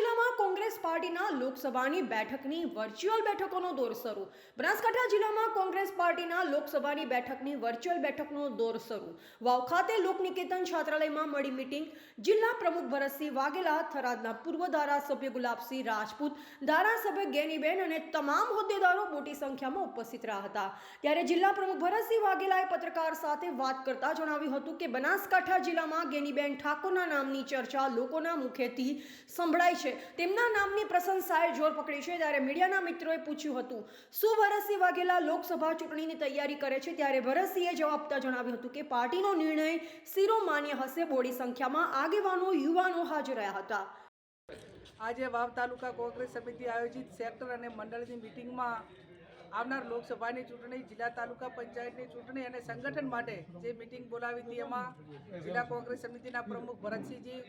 જિલ્લામાં કોંગ્રેસ પાર્ટીના લોકસભાની બેઠકની વર્ચ્યુઅલ બેઠકોનો દોર શરૂ. બનાસકાંઠા જિલ્લામાં કોંગ્રેસ પાર્ટીના લોકસભાની બેઠકની વર્ચ્યુઅલ બેઠકનો દોર શરૂ. વાવ ખાતે લોકનિકેતન છાત્રાલયમાં મળી મિટિંગ. જિલ્લા પ્રમુખ ભરતસિંહ વાઘેલા, થરાદના પૂર્વ ધારાસભ્ય ગુલાબસિંહ રાજપૂત, ધારાસભ્ય ગેનીબેન અને તમામ હોદ્દેદારો મોટી સંખ્યામાં ઉપસ્થિત રહ્યા હતા. ત્યારે જિલ્લા પ્રમુખ ભરતસિંહ વાઘેલાએ પત્રકાર સાથે વાત કરતા જણાવ્યું હતું કે બનાસકાંઠા જિલ્લામાં ગેનીબેન ઠાકોરના નામની ચર્ચા લોકોના મુખેથી સંભળાય છે. તેમના નામની પ્રશંસાએ જોર પકડી છે. ત્યારે મીડિયાના મિત્રોએ પૂછ્યું હતું, શું ભરતસિંહ વાઘેલા લોકસભા ચૂંટણીની તૈયારી કરે છે? ત્યારે ભરતસિંહે જવાબ આપતા જણાવ્યું હતું કે પાર્ટીનો નિર્ણય શિરોમાન્ય હશે. બોડી સંખ્યામાં આગેવાનો, યુવાનો હાજર રહ્યા હતા. આજે વાવ તાલુકા કોંગ્રેસ સમિતિ આયોજિત સેક્ટર અને મંડળની મિટિંગમાં આવનાર લોકસભાની ચૂંટણી, જિલ્લા તાલુકા પંચાયતની ચૂંટણી અને સંગઠન માટે જે મિટિંગ બોલાવી હતી એમાં જિલ્લા કોંગ્રેસ સમિતિના પ્રમુખ ભરતસિંહજી,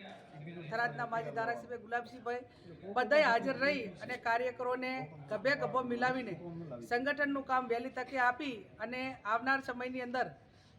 થરાદના માજી ધારાસભ્ય ગુલાબસિંહભાઈ બધાએ હાજર રહી અને કાર્યકરોને ગભે ગભો મિલાવીને સંગઠનનું કામ વહેલી તકે આપી અને આવનાર સમયની અંદર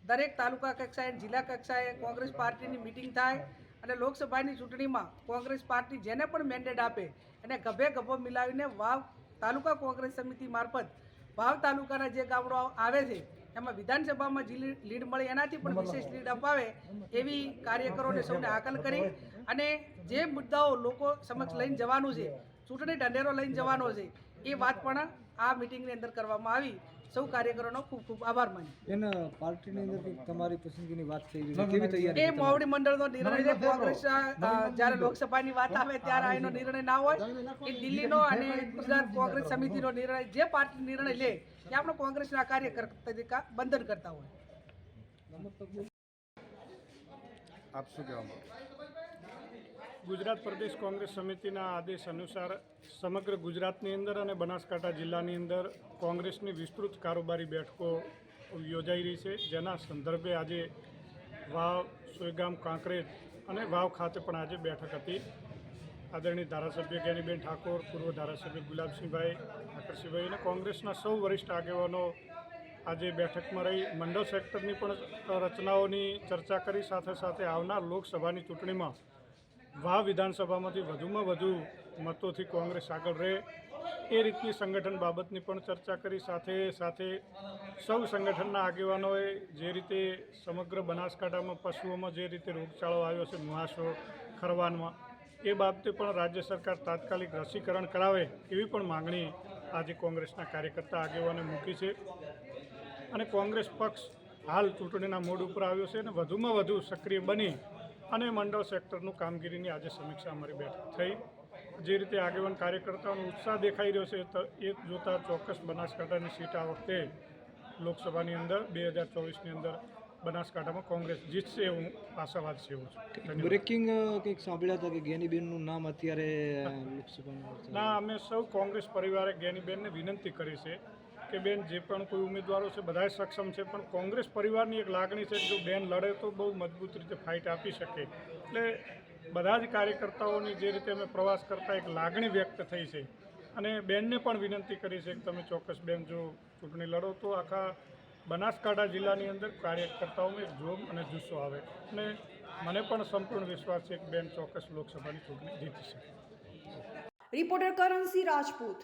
દરેક તાલુકા કક્ષાએ જિલ્લા કક્ષાએ કોંગ્રેસ પાર્ટીની મિટિંગ થાય અને લોકસભાની ચૂંટણીમાં કોંગ્રેસ પાર્ટી જેને પણ મેન્ડેટ આપે એને ગભે ગભો મિલાવીને વાવ તાલુકા કોંગ્રેસ સમિતિ મારફત વાવ તાલુકાના જે ગામડો આવે છે એમાં વિધાનસભામાં જે લીડ મળે એનાથી પણ વિશેષ લીડ અપાવે એવી કાર્યકરોને સૌને હાકલ કરી અને જે મુદ્દાઓ લોકો સમક્ષ લઈને જવાનું છે ચૂંટણી ઢંઢેરો લઈને જવાનો છે એ વાત પણ આ મિટિંગની અંદર કરવામાં આવી. સૌ કાર્યકરોનો ખૂબ ખૂબ આભાર માની એના પાર્ટીની અંદર તમારી પસંદગીની વાત થઈ રહી કેવી તૈયારી એ મોવડી મંડળનો નિર્ણય છે કોંગ્રેસ જ્યારે લોકસભાની વાત આવે ત્યારે આનો નિર્ણય ના હોય એ દિલ્હીનો અને ગુજરાત કોંગ્રેસ સમિતિનો નિર્ણય જે પાર્ટી નિર્ણય લે એ આપણો કોંગ્રેસના કાર્યકર તરીકે બંધન કરતા હોય. આપ શું કહેવા માંગો? ગુજરાત પ્રદેશ કોંગ્રેસ સમિતિના આદેશ અનુસાર સમગ્ર ગુજરાતની અંદર અને બનાસકાંઠા જિલ્લાની અંદર કોંગ્રેસની વિસ્તૃત કારોબારી બેઠકો યોજાઈ રહી છે. જેના સંદર્ભે આજે વાવ, સોયગામ, કાંકરેજ અને વાવ ખાતે પણ આજે બેઠક હતી. આદરણીય ધારાસભ્ય જ્ઞાનીબેન ઠાકોર, પૂર્વ ધારાસભ્ય ગુલાબસિંહભાઈ, ઠાકરસિંહભાઈ અને કોંગ્રેસના સૌ વરિષ્ઠ આગેવાનો આજે બેઠકમાં રહી. મંડળ સેક્ટરની પણ રચનાઓની ચર્ચા કરી. સાથે સાથે આવનાર લોકસભાની ચૂંટણીમાં વાવ વિધાનસભામાંથી વધુમાં વધુ મતોથી કોંગ્રેસ આગળ રહે. એ રીતની સંગઠન બાબતની પણ ચર્ચા કરી. સાથે સાથે સૌ સંગઠનના આગેવાનોએ જે રીતે સમગ્ર બનાસકાંઠામાં પશુઓમાં જે રીતે રોગચાળો આવ્યો છે મુહાસો ખરવાનમાં, એ બાબતે પણ રાજ્ય સરકાર તાત્કાલિક રસીકરણ કરાવે એવી પણ માગણી આજે કોંગ્રેસના કાર્યકર્તા આગેવાને મૂકી છે. અને કોંગ્રેસ પક્ષ હાલ ચૂંટણીના મોડ ઉપર આવ્યો છે અને વધુમાં વધુ સક્રિય બની અને મંડળ સેક્ટરનું કામગીરીની આજે સમીક્ષા અમારી બેઠક થઈ. જે રીતે આગેવાન કાર્યકર્તાઓનો ઉત્સાહ દેખાઈ રહ્યો છે તો એ જોતાં ચોક્કસ બનાસકાંઠાની સીટ આ વખતે લોકસભાની અંદર બે હજાર ચોવીસની અંદર બનાસકાંઠામાં કોંગ્રેસ જીતશે એવું આશાવાદ છે. એવું છે બ્રેકિંગ કંઈક સાંભળ્યા હતા કે ગેનીબેનનું નામ અત્યારે અ, લોકસભામાં ના અમે સૌ કોંગ્રેસ પરિવારે ગેનીબેનને વિનંતી કરી છે. કે બેન, જે પણ કોઈ ઉમેદવારો છે બધા સક્ષમ છે, પણ કોંગ્રેસ પરિવારની એક લાગણી છે જો બેન લડે તો બહુ મજબૂત રીતે ફાઇટ આપી શકે. એટલે બધા જ કાર્યકર્તાઓની જે રીતે અમે પ્રવાસ કરતા એક લાગણી વ્યક્ત થઈ છે. અને બેનને પણ વિનંતી કરી છે કે તમે ચોક્કસ બેન, જો ચૂંટણી લડો તો આખા બનાસકાંઠા જિલ્લાની અંદર કાર્યકર્તાઓમાં એક જોમ અને જુસ્સો આવે. અને મને પણ સંપૂર્ણ વિશ્વાસ છે કે બેન ચોક્કસ લોકસભાની ચૂંટણી જીતશે રિપોર્ટર કરણસિંહ રાજપૂત.